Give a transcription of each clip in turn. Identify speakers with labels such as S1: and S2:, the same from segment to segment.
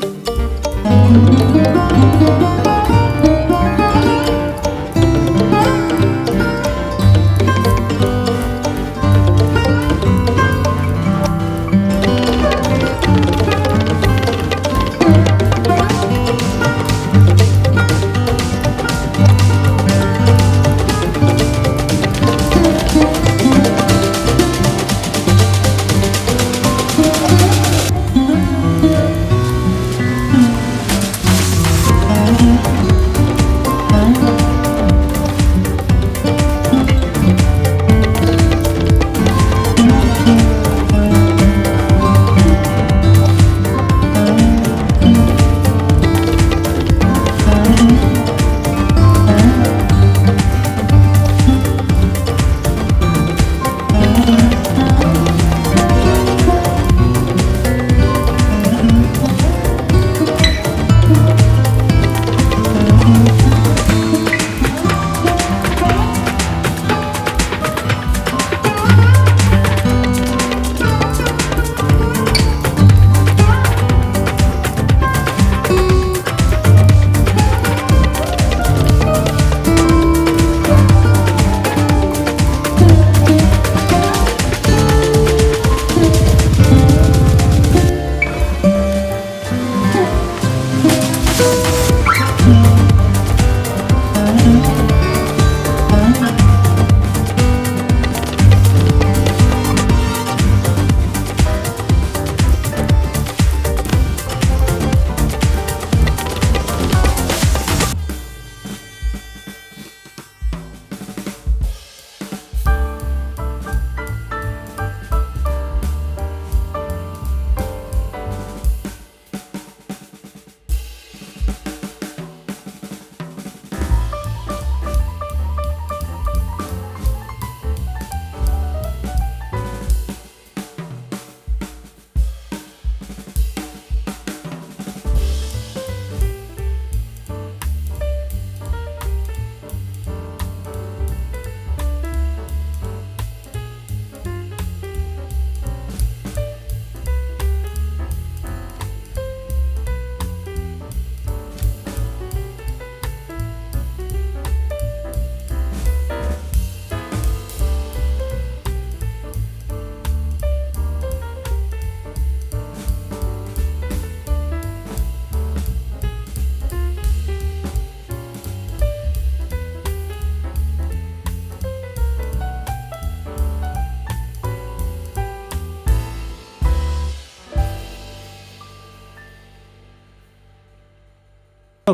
S1: Música Mm-hmm.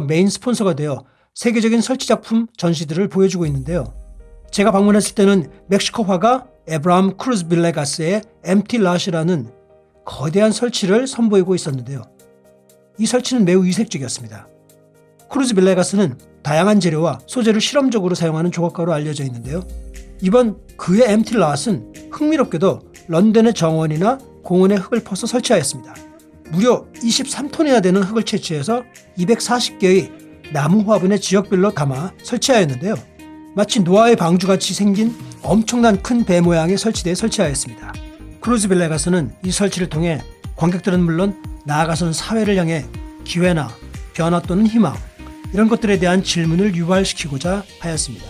S1: 메인 스폰서가 되어 세계적인 설치 작품 전시들을 보여주고 있는데요. 제가 방문했을 때는 멕시코 화가 에브라함 크루즈 빌레가스의 MT 라시라는 거대한 설치를 선보이고 있었는데요. 이 설치는 매우 이색적이었습니다. 크루즈 빌레가스는 다양한 재료와 소재를 실험적으로 사용하는 조각가로 알려져 있는데요. 이번 그의 MT 라스는 흥미롭게도 런던의 정원이나 공원에 흙을 퍼서 설치하였습니다. 무려 23톤이나 되는 흙을 채취해서 240개의 나무 화분의 지역별로 담아 설치하였는데요. 마치 노아의 방주같이 생긴 엄청난 큰 배 모양의 설치대에 설치하였습니다. 크루즈 벨레가스는 이 설치를 통해 관객들은 물론 나아가서는 사회를 향해 기회나 변화 또는 희망 이런 것들에 대한 질문을 유발시키고자 하였습니다.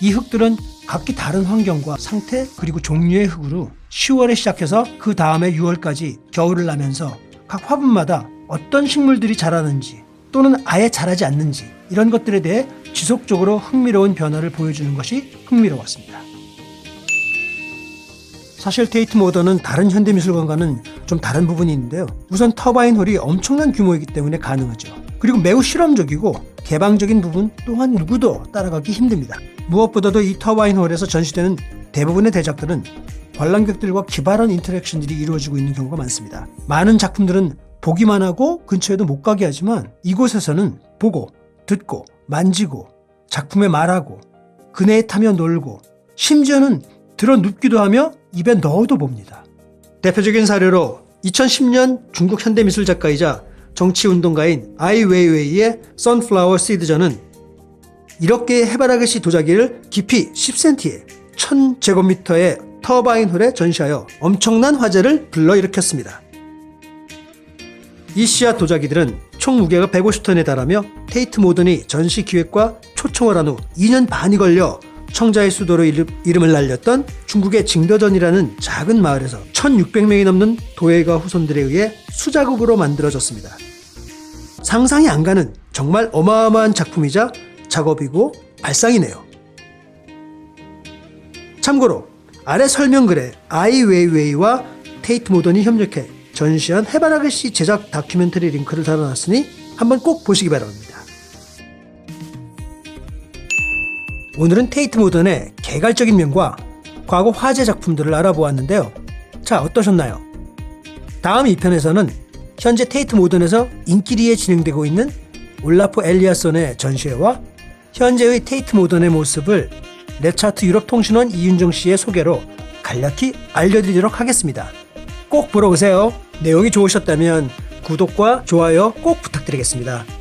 S1: 이 흙들은 각기 다른 환경과 상태 그리고 종류의 흙으로 10월에 시작해서 그 다음에 6월까지 겨울을 나면서 각 화분마다 어떤 식물들이 자라는지 또는 아예 자라지 않는지 이런 것들에 대해 지속적으로 흥미로운 변화를 보여주는 것이 흥미로웠습니다. 사실 테이트 모더는 다른 현대미술관과는 좀 다른 부분이 있는데요. 우선 터바인 홀이 엄청난 규모이기 때문에 가능하죠. 그리고 매우 실험적이고 개방적인 부분 또한 누구도 따라가기 힘듭니다. 무엇보다도 이 터바인 홀에서 전시되는 대부분의 대작들은 관람객들과 기발한 인터랙션들이 이루어지고 있는 경우가 많습니다. 많은 작품들은 보기만 하고 근처에도 못 가게 하지만 이곳에서는 보고, 듣고, 만지고, 작품에 말하고, 그네에 타며 놀고, 심지어는 들어 눕기도 하며 입에 넣어도 봅니다. 대표적인 사례로 2010년 중국 현대미술 작가이자 정치운동가인 아이 웨이웨이의 선플라워 시드전은 이렇게 해바라기씨 도자기를 깊이 10cm에 1000제곱미터의 터바인 홀에 전시하여 엄청난 화제를 불러일으켰습니다. 이 씨앗 도자기들은 총 무게가 150톤에 달하며 테이트 모던이 전시 기획과 초청을 한 후 2년 반이 걸려 청자의 수도로 이름- 이름을 날렸던 중국의 징더전이라는 작은 마을에서 1600명이 넘는 도예가 후손들에 의해 수작업으로 만들어졌습니다. 상상이 안 가는 정말 어마어마한 작품이자 작업이고 발상이네요. 참고로 아래 설명글에 아이웨이웨이와 테이트 모던이 협력해 전시한 해바라기 씨 제작 다큐멘터리 링크를 달아놨으니 한번 꼭 보시기 바랍니다. 오늘은 테이트 모던의 개괄적인 면과 과거 화제 작품들을 알아보았는데요. 자, 어떠셨나요? 다음 2편에서는 현재 테이트 모던에서 인기리에 진행되고 있는 올라프 엘리아슨의 전시회와 현재의 테이트 모던의 모습을 랩차트 유럽 통신원 이윤정 씨의 소개로 간략히 알려드리도록 하겠습니다. 꼭 보러 오세요. 내용이 좋으셨다면 구독과 좋아요 꼭 부탁드리겠습니다.